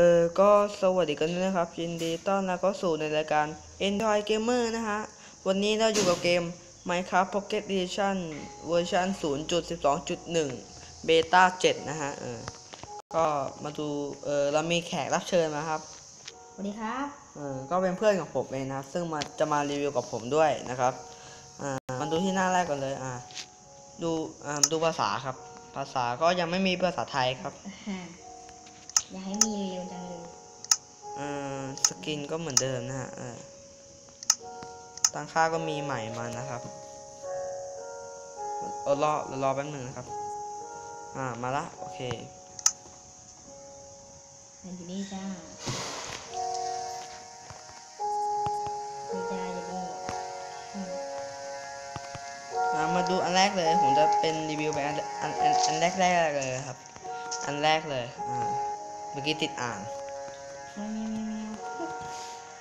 ออก็สวัสดีกันด้วยนะครับ ยินดีต้อนรับเข้าสู่ในรายการ Android Gamer นะฮะ วันนี้เราอยู่กับเกม Minecraft Pocket Edition เวอร์ชัน0.12.1 Beta 7 นะฮะ เออ ก็มาดู เออเรามีแขกรับเชิญมาครับ สวัสดีครับ เออ ก็เป็นเพื่อนของผมเองนะครับ ซึ่งมาจะมารีวิวกับผมด้วยนะครับ อ่า มาดูที่หน้าแรกก่อนเลย อ่า ดู อ่า ดูภาษาครับ ภาษาก็ยังไม่มีภาษาไทยครับ อย่าให้มีเร็วจังเลยอ่าสกินก็เหมือนเดิมนะฮะอ่าตั้งค่าก็มีใหม่มานะครับเออรอรอแป๊บหนึ่งนะครับ อ่ามาละโอเคอันอยู่นี่จ้านี่จ้าอยู่นี่อืมอ่ามาดูอันแรกเลย ผมจะเป็นรีวิวไปอันอันอันอันแรกแรกๆเลยครับ อันแรกเลยอ่า เมื่อกี้ติดอ่างแมวแมวแมวแมว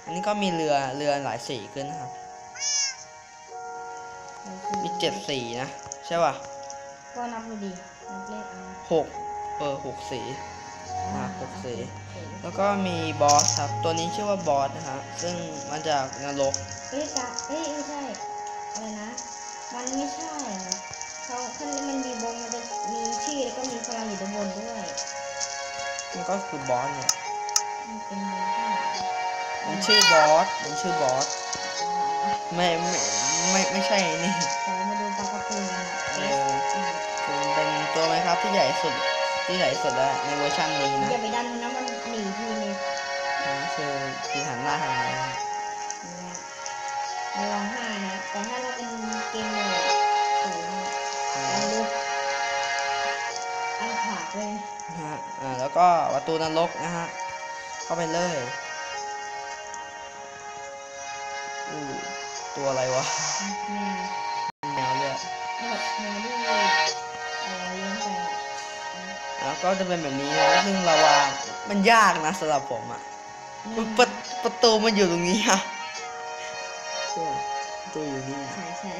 อันนี้ก็มีเรือเรือหลายสีขึ้นนะครับเราคือมีเจ็ดสีนะ ใช่ป่ะ ก็นับดูดินับเลขเอาหกเออหกสีอ่าหกสีสี แล้วก็มีบอสครับ ตัวนี้ชื่อว่าบอสนะครับซึ่งมาจากนรก เอ้ยกะเอ้ยไม่ใช่ อะไรนะ มันไม่ใช่ ก็คือบอสเนี่ยมันเป็นบงที่ไหนมันชื่อบอสมันชื่อบอสไม่ไม่ไม่ไม่ใช่นี่ขอมาดูปลากระปูกันนะเอเออสคือมันเป็นตัวไหมครับที่ใหญ่สุดที่ใหญ่สุดแล้วในเวอร์ชันนี้นะอย่าไปดันมันนะมันหนีทีนึงนะคือคือหันหน้าทางนี้นะเนี่ยมันร้องไห้นะแต่ถ้าเราเป็นเกมโหมด แล้วก็ประตูนรกนะฮะ เข้าไปเลยอู้ตัวอะไรวะแม่แมวเลยแบบแม่ที่เราเลี้ยงไปอะแล้วก็จะเป็นแบบนี้นะซึ่งเราวางมันยากนะสำหรับผมอะอืมประประตูมันอยู่ตรงนี้อะใช่ปะประตูอยู่นี่อะใช่ใช่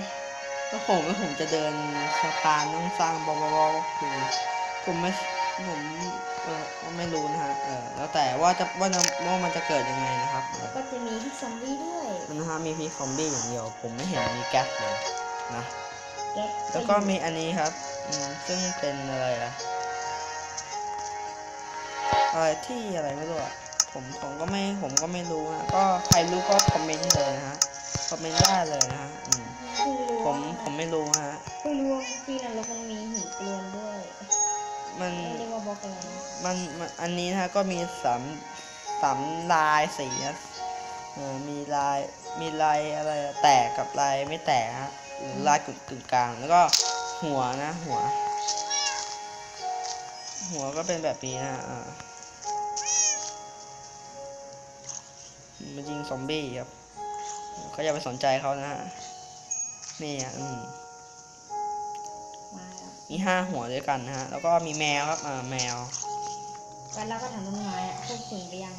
แล้วผมแล้วผมจะเดินสะพานต้องสร้างบล็อกบล็อกบล็อกคือผมไม่ผม เออไม่รู้นะฮะเออแล้วแต่ว่าจะว่าจะว่ามันจะเกิดยังไงนะครับแล้วก็จะมีพิกซอมบี้ด้วยนะฮะมีพีคอมบี้อย่างเดียว ผมไม่เห็นมีแก๊สเลยนะแก๊สแล้วก็มีอันนี้ครับอืมซึ่งเป็นอะไรอะอะไรที่อะไรไม่รู้อะผมผมก็ไม่ผมก็ไม่รู้นะก็ใครรู้ก็คอมเมนต์เลยนะฮะคอมเมนต์ได้เลยนะฮะอืมเพิ่งรู้ผมว่าผมไม่รู้ฮะเพิ่งรู้ว่าที่นรกมันมีหินกลวนด้วย มันเรียกว่าบล็อกอะไรนะมันมันอันนี้นะฮะก็มีสามสามลายสีนะเออมีลายมีลายอะไรอะแตกกับลายไม่แตกฮะหรือลายกึ่งกึ่งกลางแล้วก็หัวนะ หัว หัวก็เป็นแบบนี้นะอ่ามันยิงซอมบี้ครับก็อย่าไปสนใจเขานะฮะนี่อะอืม มาแล้วมีห้าหัวด้วยกันนะฮะ แล้วก็มีแมวครับอ่าแมวกันแล้วก็ถามต้นไม้อะพูดถึงไปยัง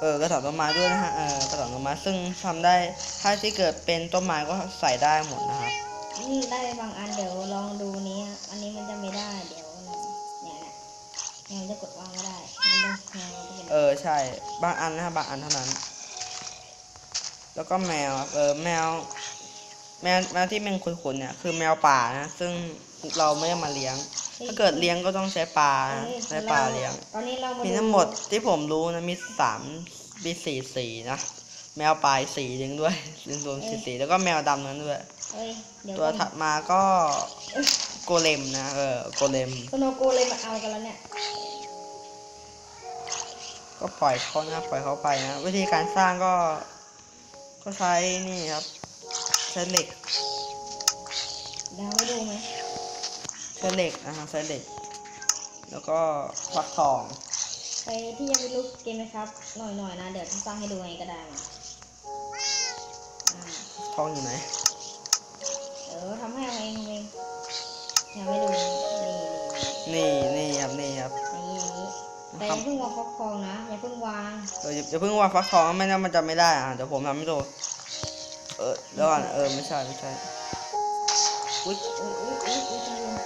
เออกระถางต้นไม้ด้วยนะฮะเออกระถางต้นไม้ซึ่งทำได้ถ้าที่เกิดเป็นต้นไม้ก็ใส่ได้หมดนะครับนี่ได้บางอันเดี๋ยวลองดูนี้อะอันนี้มันจะไม่ได้เดี๋ยวเนี่ยเนี่ยเนี่ยมันจะกดวางไม่ได้มันต้องแนวมันจะเป็นเออใช่บางอันนะฮะบางอันเท่านั้น แล้วก็แมวครับเออแมว แมวแมวที่เป็นขนๆเนี่ยคือแมวป่านะ ซึ่งเราไม่ได้มาเลี้ยง ถ้าเกิดเลี้ยงก็ต้องใช้ปลานะเอ้ยใช้ปลาเลี้ยง ตอนนี้เรามามีมีทั้งหมดที่ผมรู้นะมีสามมีสี่สีนะ แมวปลายสีหนึ่งด้วยรวมสี่สีแล้วก็แมวดำนั้นด้วย เอ้ยเดี๋ยวตัวก่อนถัดมาก็โกเลมนะ เออโกเลมสโนโกเลยมาเอากันแล้วเนี่ยก็ปล่อยเขานะปล่อยเขาไปนะ วิธีการสร้างก็ ก็ใช้นี่ครับใช้ เหล็กเดี๋ยวให้ดูไหมใช้เหล็กนะฮะใช้เหล็กแล้วก็ฟักทองใครที่ยังไม่รู้เกมไหมครับ หน่อยๆนะ เดี๋ยวจะสร้างให้ดูไงก็ได้มาอ่าทองอยู่ไหนเออทำให้เอาเองเองยังไม่ดูนี่นี่นี่ครับนี่ครับนี่นี่นี่แต่อย่าเพิ่งวางฟอกทองนะอย่าเพิ่งวางเอออย่าอย่าเพิ่งว่าฟักทองไม่งั้นมันจะไม่ได้อะเดี๋ยวผมทำให้ดู เออเดี๋ยวก่อนเออไม่ใช่ไม่ใช่อุ้ยอุ้ยอุ้ยอุ้ยอุ้ยจังเลย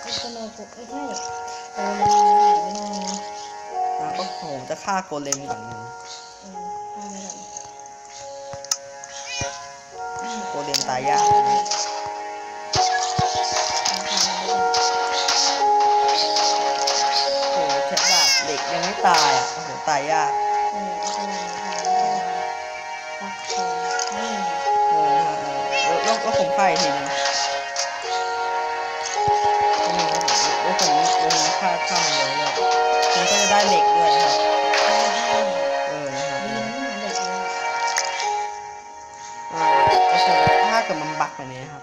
ไอ้สโกเอ้ยใช่โกเลยไม่ได้นะอะก็ฆ่าโกเลมก่อนนะเออทำไปก่อนโกเลมตายยากนะโหแค่ดาบเหล็กยังไม่ตายอะโอ้โหตายยาก วแล้วแล้วผมฆ่าอีกทีหนึงนี่ครับผมแล้วผมแล้วผมฆ่าฆ่ามันเลยเลยมันก็จะได้เหล็กด้วยครับเอออนะฮะดีนะเด็กเลยอ่าโอเคถ้าเกิดมันบักแบบนี้ครับ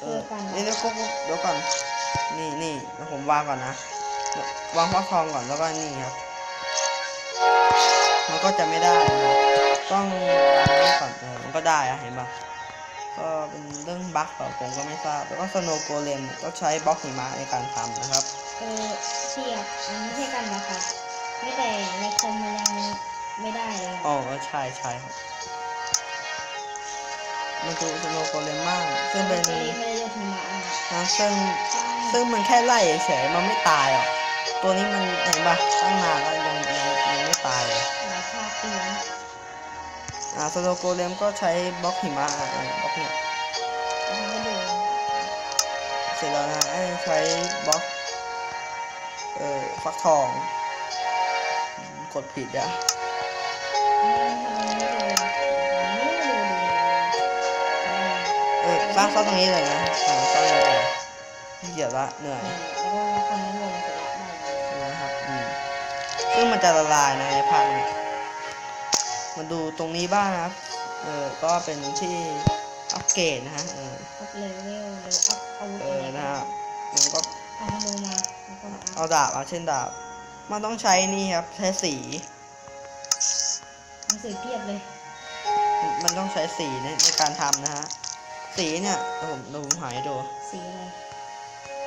เออนี่เดี๋ยวก็เดี๋ยวก่อนนี่นี่ผมวางก่อนนะวางฟักทองก่อนแล้วก็นี่ครับ มันก็จะไม่ได้นะครับต้องวางก่อนเออมันก็ได้อะเห็นปะ ก็เป็นเรื่องบั๊กเปล่าผมก็ไม่ทราบ แล้วก็สโนว์โกเลมเนี่ยต้องใช้บล็อกหิมะในการทำนะครับ เออเทียบมันไม่ใช่กันนะครับ ไม่แต่ในคอมมันยังไม่ได้เลยอ๋อเออใช่ใช่ครับมาดูสโนว์โกเลมบ้างซึ่งเป็นไม่ได้ไม่ได้โยนหิมะอะนะซึ่งใช่ซึ่งมันแค่ไล่เฉยๆมันไม่ตายหรอกตัวนี้มันเห็นปะตั้งนานแล้วาสโนว์โกเลมก็ใช้บล็อกหิมะบล็อกเนี่ยเสร็จแล้วนะใช้บล็อกเอ่อฟักทอง กดผิดอะเออสร้างซ่อนตรงนี้เลยนะอ่าซ่อนเลยขี้เกียจละเหนื่อยแล้วก็คอมนั้นลงเสร็จแล้วได้เลยนะครับอืมซึ่งมันจะละลายนะในภาคนี้ มาดูตรงนี้บ้างนะครับ เออ ก็เป็นที่อัปเกรดนะฮะ เออ อัพเลเวลหรืออัพอาวุธเออะไรอก็นะได้ฮะมันก็เอามาดูมาแล้วก็มาอัเอาพดาบเอาเช่นดาบ มันต้องใช้นี่ครับ ใช้สี หนังสือเพียบเลยมันมันต้องใช้สีในในการทำนะฮะ สีเนี่ยเดี๋ยวผมเดี๋ยวผมหายดู สีอะไร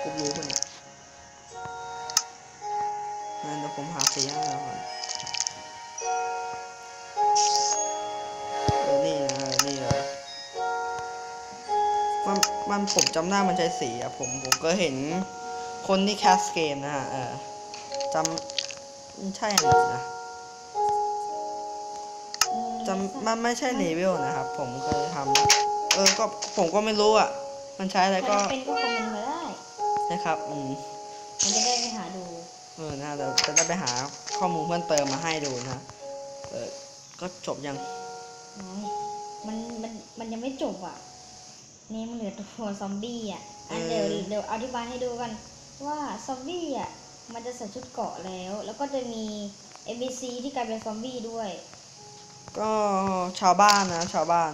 กุ๊บรู้คนเนี่ยงั้นเดี๋ยวผมหาสีให้เราก่อน มันมันผมจำได้มันใช้สีอะผมผมก็เห็นคนที่แคสเกมนะฮะเออจำมันใช่อันไหนนะอืมจำมันไม่ใช่เลเวลนะครับ ผมเคยทำเออก็ผมก็ไม่รู้อะ มันใช้อะไรถ้าก็จะเป็นก็คอมเมนต์มาได้นะครับอืมมันจะได้ไปหาดู เออนะเดี๋ยวจะได้ไปหาข้อมูลเพิ่มเติมมาให้ดูนะเออก็จบยังน้อยมันมันมันยังไม่จบอะ นี่มันเหลือตัวซอมบี้อะอะเออเดี๋ยวเดี๋ยวอธิบายให้ดูกันว่าซอมบี้อะมันจะใส่ชุดเกราะแล้ว แล้วก็จะมี NPC ที่กลายเป็นซอมบี้ด้วย ก็ชาวบ้านนะ ชาวบ้าน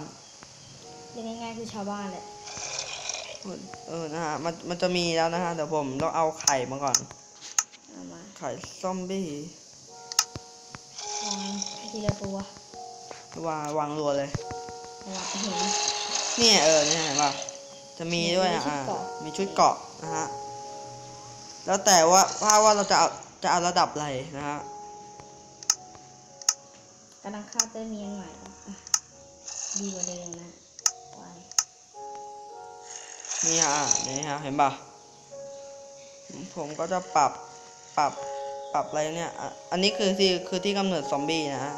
เรียกง่ายๆคือชาวบ้านแหละเออนะฮะมันมันจะมีแล้วนะฮะเดี๋ยวผมต้องเอาไข่มาก่อนเอามาไข่ซอมบี้วางทีละตัววางวางรัวเลยวางเห็น เนี่ยเออเนี่ยเห็นป่ะจะมีด้วยอะมีชุดอ่าเกราะมีชุดเกราะนะฮะแล้วแต่ว่าว่าว่าเราจะเอาจะเอาระดับอะไรนะฮะกำลังฆ่าเตอร์เมียนใหม่อะดีกว่าเดิมนะไว้นี่ฮะนี่ฮะเห็นป่ะผมก็จะปรับปรับปรับอะไรเนี่ยอะอันนี้คือที่คือที่กำเนิดซอมบี้นะฮะ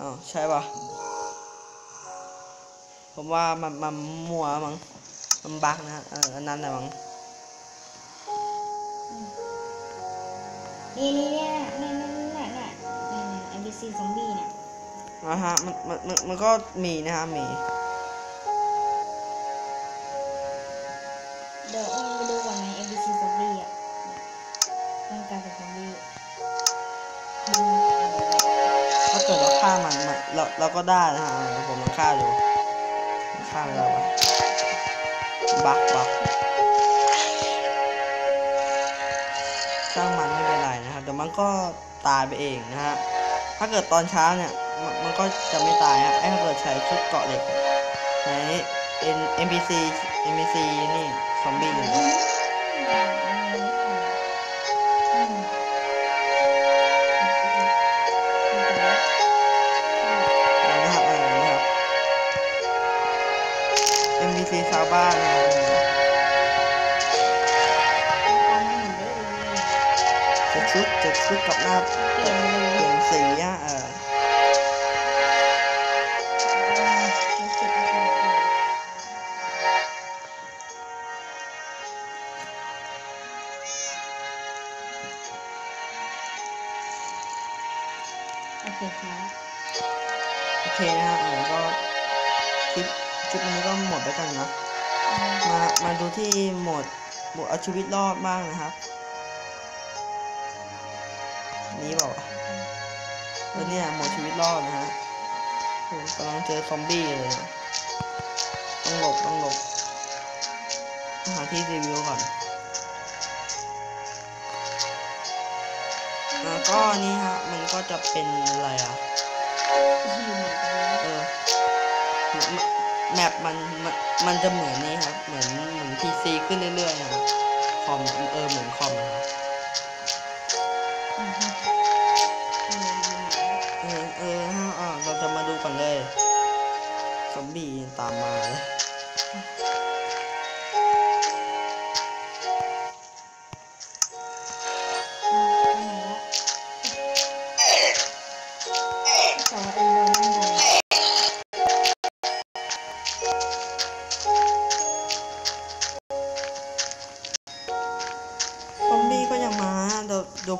อ๋อใช่ป่ะ ผมว่ามันมันมัวมั้งมันบักนะเอออันนั้นแหละมั้งนี่นี่เนี่ยเนี่ยเนี่ยเนี่ยเนี่ยเนี่ย NPC ซอมบี้เนี่ยนะฮะมันมันมันมันก็มีนะฮะมีเดี๋ยวเอามาดูก่อนไหม NPC ซอมบี้อะมันกลายเป็นซอมบี้ถ้าเกิดเราฆ่ามันมันเราเราก็ได้นะฮะผมลองฆ่าดู ข้าไม่ได้ปะบักบักสร้างมันไม่เป็นไรนะครับแต่มันก็ตายไปเองนะฮะถ้าเกิดตอนเช้าเนี่ยมันมันก็จะไม่ตายฮะไอ้ถ้าเกิดใช้ชุดเกาะเหล็กใน NPC NPC นี่ซอมบี้อยู่ บ้านนะครับตามมันเหมือนได้เลยเจอชุดเจอเสร็จปุ๊บกับหน้า เอาชีวิตรอดบ้างนะครับ นี้เปล่าวะเออเนี่ยโหมดชีวิตรอดนะฮะโอ้กำลังเจอซอมบี้เลยนะต้องหลบต้องหลบต้องหาที่รีวิวก่อนแล้วก็นี่ฮะ มันก็จะเป็นอะไรอะอยู่ไหนกันนะเออแมแมปมันมันมันจะเหมือนนี้ครับ เหมือนเหมือนพีซีขึ้นเรื่อยๆนะครับค อมเออเหมือนคอมนะครับเออเออเออฮะอ่าเราจะมาดูกันเลยซอมบี้ตามมาเลย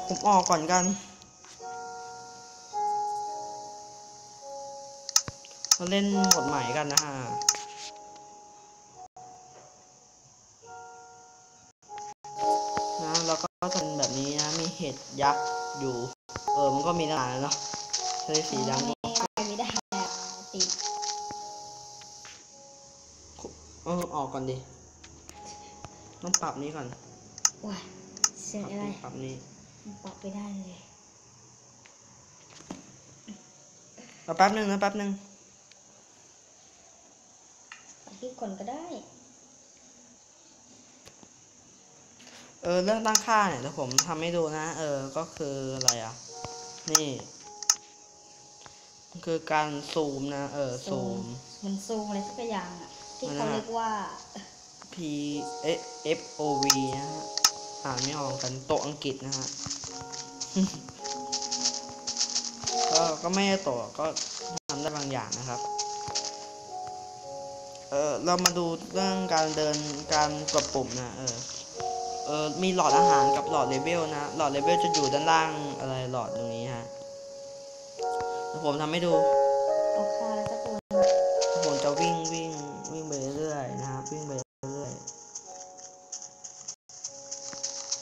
ผมออกก่อนกัน เราเล่นโหมดใหม่กันนะฮะนะแล้วก็จะเป็นแบบนี้นะ มีเห็ดยักษ์อยู่ เออ มันก็มีตั้งหลายเนาะทะเลสีดำไม่ไปไม่ได้อะติดเออออกก่อนดิ ต้องปรับนี้ก่อนว้ายเสียงปรับอะไรนี้ปรับนี้ ปรับไปได้เลยรอแป๊บนึงนะแป๊บนึงปรับที่ก่อนก็ได้ เออเรื่องตั้งค่าเนี่ยเดี๋ยวผมทำให้ดูนะ เออก็คืออะไรอะ นี่มันคือการซูมนะ เออซูม มันซูมอะไรสักอย่างอะ ที่มันเขาน่ะเรียกว่า P F O V นะฮะอ่านไม่ออกกันโตะอังกฤษนะฮะ ก็ก็ไม่ได้โตะก็ทำได้บางอย่างนะครับ เออเรามาดูเรื่องการเดินการกดปุ่มนะเออเออมีหลอดอาหารกับหลอดเลเวลนะหลอดเลเวลจะอยู่ด้านล่างอะไรหลอดตรงนี้ฮะผมทำให้ดู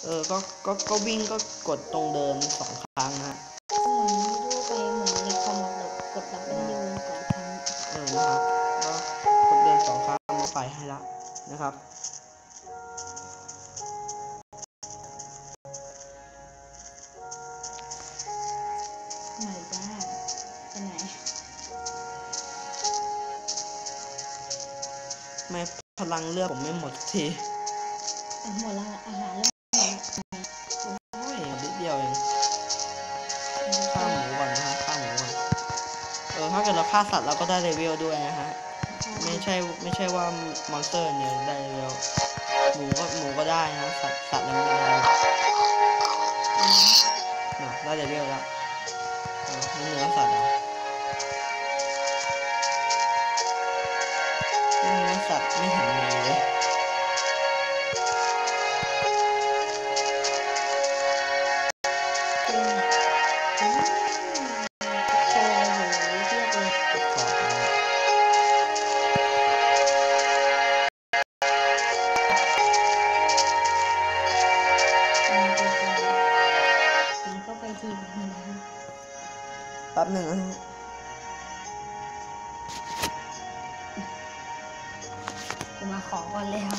เออ ก็ ก็ ก็วิ่งก็กดตรงเดินสองครั้งนะฮะเหมือนรูปไปเหมือนในคอมแบบกดดับเป็นยูสองครั้ง เออ นะครับก็กดเดินสองครั้งมาไปให้ละนะครับใหม่จ้าไปไหนไม่พลังเลือดผมไม่หมดทีเอาหมดแล้วอาหารเริ่ม ฆ่าสัตว์เราก็ได้เลเวลด้วยนะฮะ ไม่ใช่ไม่ใช่ว่ามอนสเตอร์เนี่ยได้เลเวลหมูก็หมูก็ได้นะสัตว์สัตว์อะไรไม่ได้นะได้เลเวลแล้วอะนี่เนื้อสัตว์เหรอะเนื้อสัตว์ไม่เห็นเลย แป๊บหนึ่งนะฮะจะมาขอก่อนแล้ว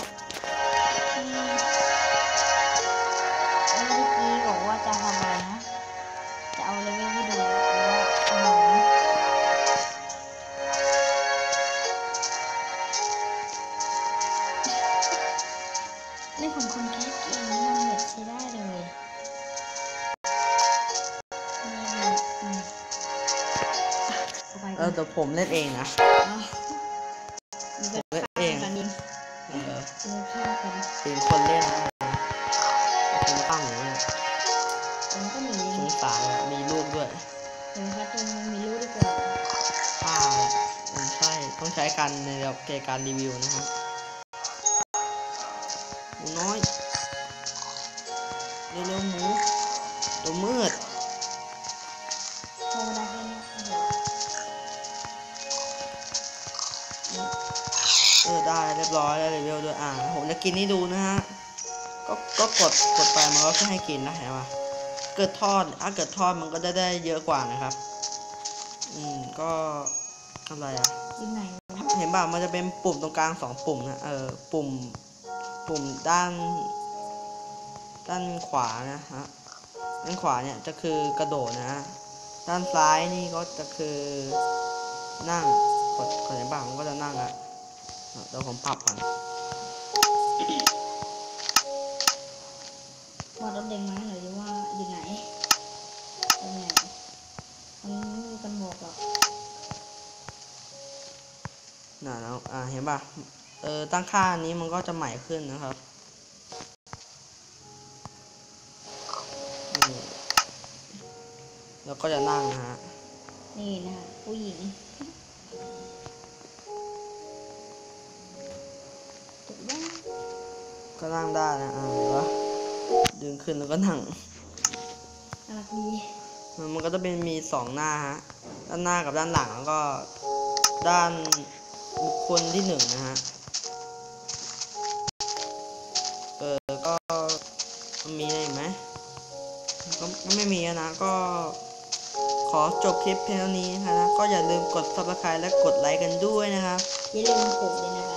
เอาไปเออแต่ผมเล่นเองนะเอามันเป็นเล่นข้าเองงกันเองเออเป็นข้างกันเป็นคนเล่นนะเป็นข้างหมูเนี่ยมันก็หนีสงสารอะมีลูกด้วยเห็นไหมครับตรงมีรูปดีกว่าป้าอืมใช่ต้องใช้กันในแบบเกการรีวิวนะฮะห เออได้เรียบร้อยแล้วรีวิวด้วยอ่าผมจะกินนี่ดูนะฮะก็ก็กดกดไปมันก็แค่ให้กินนะเห็นปะเกิดทอดถ้าเกิดทอดมันก็ได้ได้เยอะกว่านะครับ อืมก็อะไรอะอยู่ไหนวะเห็นป่ะมันจะเป็นปุ่มตรงกลางสองปุ่มนะเออปุ่มปุ่มด้าน ด้านขวานะฮะด้านขวาเนี่ยจะคือกระโดดนะฮะด้านซ้ายนี่ก็จะคือนั่งกดกดเห็นป่ะมันก็จะนั่งอะ เดี๋ยวผมปรับก่อนวาดรถแดงมาหน่อยดิว่าอยู่ไหนตรงไหนมันไม่มีกันบอกหรอกน่ะแล้วอ่าเห็นป่ะเออตั้งค่าอันนี้มันก็จะใหม่ขึ้นนะครับนี่แล้วก็จะนั่งนะฮะนี่นะคะผู้หญิง ก็นั่งได้นะอ่าเห็นปะดึงขึ้นแล้วก็นั่งน่ารักดีมันก็จะเป็นมีสองหน้าฮะด้านหน้ากับด้านหลังแล้วก็ด้านบุคคลที่หนึ่งนะฮะเออก็มันมีอะไรอีกไหมก็ก็ไม่มีแล้วนะก็ขอจบคลิปเพียงเท่านี้นะคะนะก็อย่าลืมกด subscribe และกดไลค์กันด้วยนะครับ อย่าลืมกดเลยนะคะ